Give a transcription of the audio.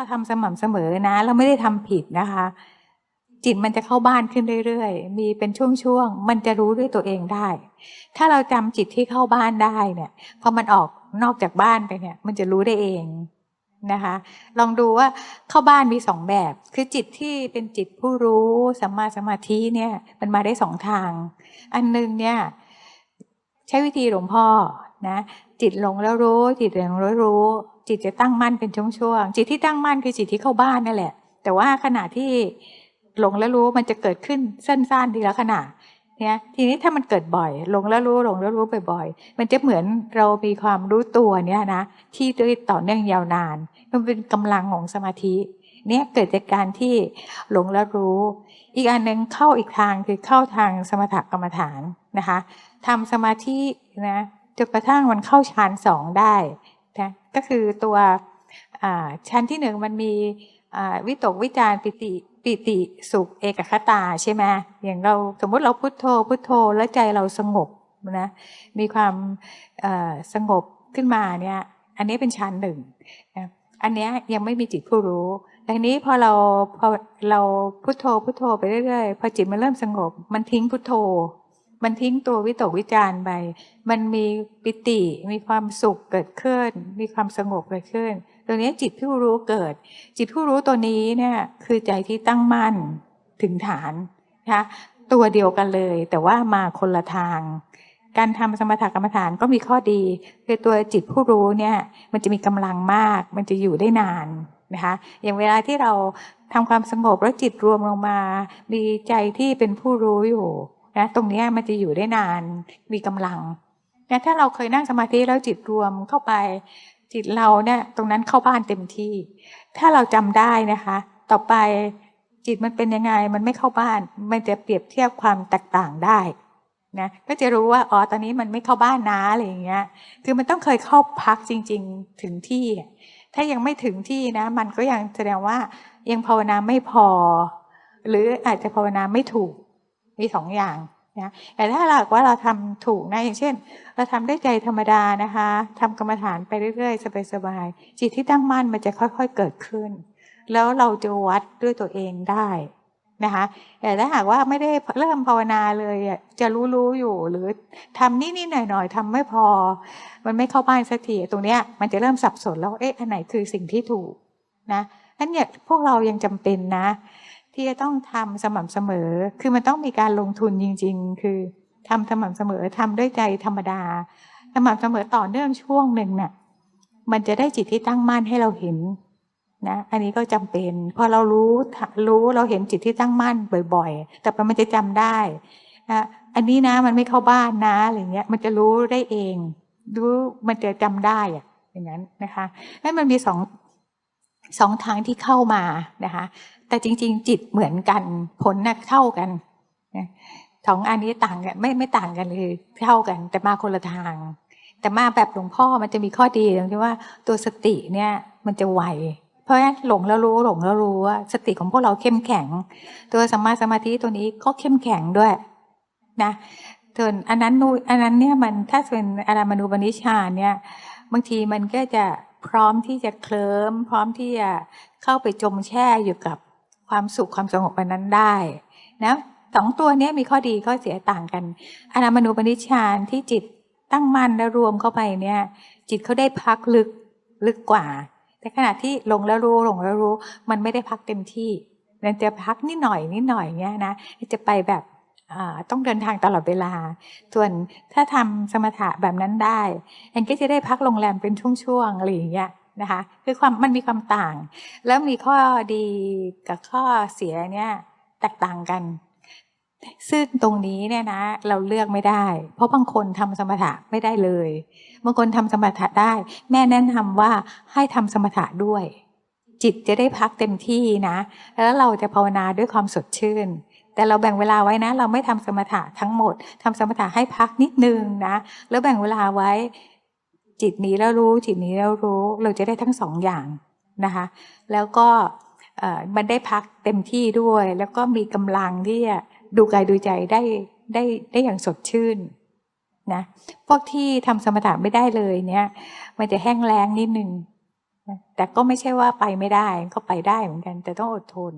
เราทำสม่ำเสมอนะ เราไม่ได้ทำผิดนะคะ จิตมันจะเข้าบ้านขึ้นเรื่อยๆ มีเป็นช่วงๆ มันจะรู้ด้วยตัวเองได้ ถ้าเราจำจิตที่เข้าบ้านได้เนี่ยพอมันออกนอกจากบ้านไปเนี่ย มันจะรู้ได้เองนะคะ ลองดูว่าเข้าบ้านมีสองแบบ คือจิตที่เป็นจิตผู้รู้สัมมาสมาธิเนี่ย มันมาได้สองทาง อันหนึงเนี่ย ใช้วิธีหลวงพ่อนะจิตหลงแล้วรู้ จิตหลงแล้วรู้ จิตจะตั้งมั่นเป็นช่วงๆจิตที่ตั้งมั่นคือจิตที่เข้าบ้านนั่นแหละ แต่ว่าขณะที่หลงแล้วรู้มันจะเกิดขึ้นสั้นๆทีละขณะเนี่ยทีนี้ถ้ามันเกิดบ่อยหลงแล้วรู้หลงแล้วรู้บ่อยๆ มันจะเหมือนเรามีความรู้ตัวเนี่ยนะที่ด้วยต่อเนื่องยาวนาน มันเป็นกำลังของสมาธิ เนี่ยเกิดจากการที่หลงแล้วรู้ อีกอันหนึ่งเข้าอีกทางคือเข้าทางสมถกรรมฐานนะคะทำสมาธินะจนกระทั่งมันเข้าฌานสองได้ ก็คือตัวชั้นที่หนึ่งมันมีวิตกวิจารปิติปิติสุขเอกคตาใช่ไหมอย่างเราสมมติเราพุโทโธพุโทโธแล้วใจเราสงบนะมีความสงบขึ้นมาเนี่ยอันนี้เป็นชั้นหนึ่งอันนี้ยังไม่มีจิตผู้รู้แต่นี้พอเราพอเราพุโทโธพุโทโธไปเรื่อยๆพอจิตมันเริ่มสงบ มันทิ้งพุโทโธ มันทิ้งตัววิตกวิจารไป มันมีปิติ มีความสุขเกิดขึ้น มีความสงบเกิดขึ้นตัวนี้จิตผู้รู้เกิด จิตผู้รู้ตัวนี้เนี่ยคือใจที่ตั้งมั่นถึงฐานนะคะตัวเดียวกันเลย แต่ว่ามาคนละทาง การทำสมถกรรมฐานก็มีข้อดีคือตัวจิตผู้รู้เนี่ย มันจะมีกำลังมาก มันจะอยู่ได้นานนะคะอย่างเวลาที่เราทำความสงบแล้วจิตรวมลงมา มีใจที่เป็นผู้รู้อยู่ นะตรงนี้มันจะอยู่ได้นานมีกำลังนะถ้าเราเคยนั่งสมาธิแล้วจิตรวมเข้าไป จิตเราเนี่ยตรงนั้นเข้าบ้านเต็มที่ ถ้าเราจำได้นะคะ ต่อไปจิตมันเป็นยังไงมันไม่เข้าบ้าน มันจะเปรียบเทียบความแตกต่างได้นะก็จะรู้ว่าอ๋อตอนนี้มันไม่เข้าบ้านนะอะไรอย่างเงี้ย คือมันต้องเคยเข้าพักจริง ๆถึงที่ ถ้ายังไม่ถึงที่นะ มันก็ยังแสดงว่ายังภาวนาไม่พอ หรืออาจจะภาวนาไม่ถูก มีสองอย่างนะแต่ถ้าหากว่าเราทำถูกนะอย่างเช่น เราทำด้ใจธรรมดานะคะทำกรรมฐานไปเรื่อยๆสบายๆจิตที่ตั้งมั่นมันจะค่อยๆเกิดขึ้น แล้วเราจะวัดด้วยตัวเองได้นะคะแต่ถ้าหากว่าไม่ได้เริ่มภาวนาเลยจะรู้ๆอยู่หรือทำนิดๆหน่อยๆทำไม่พอ มันไม่เข้าบ้านสักทีตรงเนี้ยมันจะเริ่มสับสนแล้วเอ๊ะอันไหนคือสิ่งที่ถูกนะนั่นเนี่ยพวกเรายังจำเป็นนะ ที่จะต้องทำสม่ำเสมอ คือมันต้องมีการลงทุนจริง ๆ คือทำสม่ำเสมอทำด้วยใจธรรมดา สม่ำเสมอต่อเนื่องช่วงหนึ่งเนี่ยมันจะได้จิตที่ตั้งมั่นให้เราเห็นนะ อันนี้ก็จำเป็น พอเรารู้รู้เราเห็นจิตที่ตั้งมั่นบ่อย ๆ แต่มันจะจำได้นะอันนี้นะมันไม่เข้าบ้านนะอะไรเงี้ย มันจะรู้ได้เองรู้มันจะจำได้อะอย่างนั้นนะคะนั่นมันมีสองสองทางที่เข้ามานะคะ แต่จริง ๆ จิตเหมือนกันผลน่ะเท่ากันนะสองอันนี้ต่างกันไม่ไม่ต่างกันเลยเท่ากัน แต่มาคนละทาง แต่มาแบบหลวงพ่อมันจะมีข้อดีตรงที่ว่าตัวสติเนี่ยมันจะไวเพราะฉะนั้นหลงแล้วรู้หลงแล้วรู้ว่าสติของพวกเราเข้มแข็ง ตัวสัมมาสมาธิตัวนี้ก็เข้มแข็งด้วยนะส่วนอันนั้นนูอันนั้นเนี่ยมันถ้าเป็นอารามณูปนิชานเนี่ยบางทีมันก็จะพร้อมที่จะเคลิ้มพร้อมที่จะเข้าไปจมแช่อยู่กับ ความสุขความสงบอันนั้นได้นะสองตัวนี้มีข้อดีข้อเสียต่างกันอารามณูปนิชฌานที่จิตตั้งมั่นแล้วรวมเข้าไปเนี่ย จิตเขาได้พักลึกลึกกว่า แต่ขณะที่ลงแล้วรู้ลงแล้วรู้ มันไม่ได้พักเต็มที่มันจะพักนิดหน่อยนิดหน่อยเงี้ยนะจะไปแบบต้องเดินทางตลอดเวลา ส่วนถ้าทำสมถะแบบนั้นได้แอนก็จะได้พักโรงแรมเป็นช่วงๆอะไรอย่างเงี้ย นะคะคือความมันมีความต่าง แล้วมีข้อดีกับข้อเสียเนี่ยแตกต่างกัน ซึ่งตรงนี้เนี่ยนะ เราเลือกไม่ได้ เพราะบางคนทำสมถะไม่ได้เลย บางคนทำสมถะได้ แม่แนะนำว่าให้ทำสมถะด้วย จิตจะได้พักเต็มที่นะ แล้วเราจะภาวนาด้วยความสดชื่นแต่เราแบ่งเวลาไว้นะ เราไม่ทำสมถะทั้งหมดทำสมถะให้พักนิดนึงนะ แล้วแบ่งเวลาไว้ จิตนี้แล้วรู้จิตนี้แล้วรู้เราจะได้ทั้งสองอย่างนะคะ แล้วก็มันได้พักเต็มที่ด้วย แล้วก็มีกำลังที่จะดูกายดูใจได้ได้ได้อย่างสดชื่นนะพวกที่ทำสมถะไม่ได้เลยเนี่ย มันจะแห้งแล้งนิดนึงแต่ก็ไม่ใช่ว่าไปไม่ได้ก็ไปได้เหมือนกัน แต่ต้องอดทน